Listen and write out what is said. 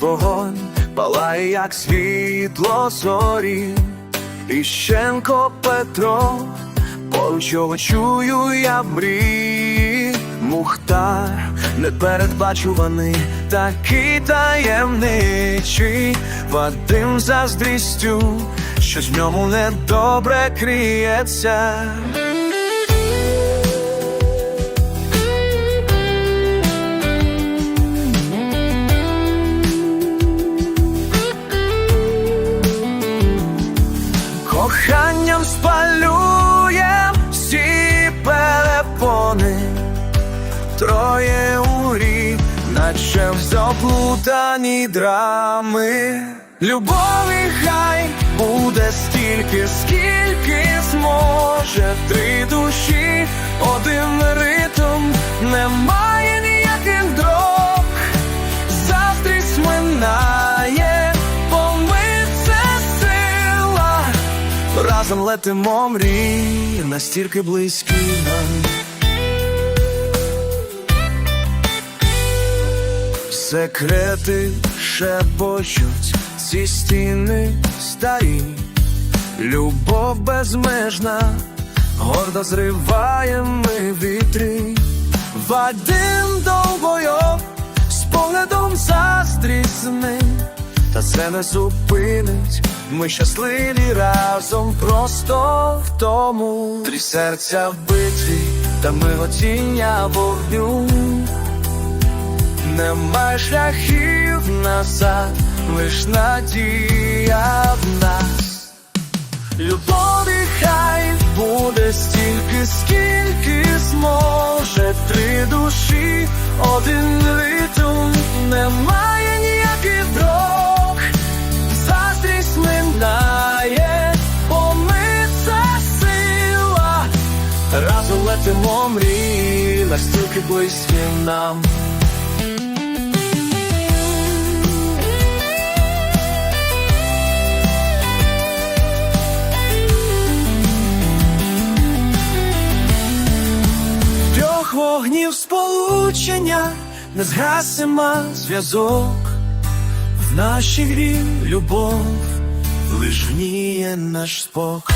вогонь палає, як світло зорі. Іщенко Петро, поруч його чую я мрій. Мухтар непередбачуваний, такий таємничий, Вадим заздрістю, щось в ньому недобре криється. Коханням спалює всі перепони, троє у рік, наче в заплутані драми. Любові хай буде стільки, скільки зможе три душі, Разом летимо мрії, настільки близькі нам. Секрети шепочуть ці стіни старі, любов безмежна, гордо зриває ми вітри, Вадим довгойов з поглядом заздрісний, та це не зупинить. Ми щасливі разом просто в тому. Три серця в битві, та ми готіння вогню. Нема шляхів назад, лиш надія в нас. Любові хай буде стільки, скільки зможе три душі, один ритм, немає летимо мрії, настільки близькі нам. Трьох вогнів сполучення не згасима зв'язок. В нашій грі любов лиш гніє наш спок.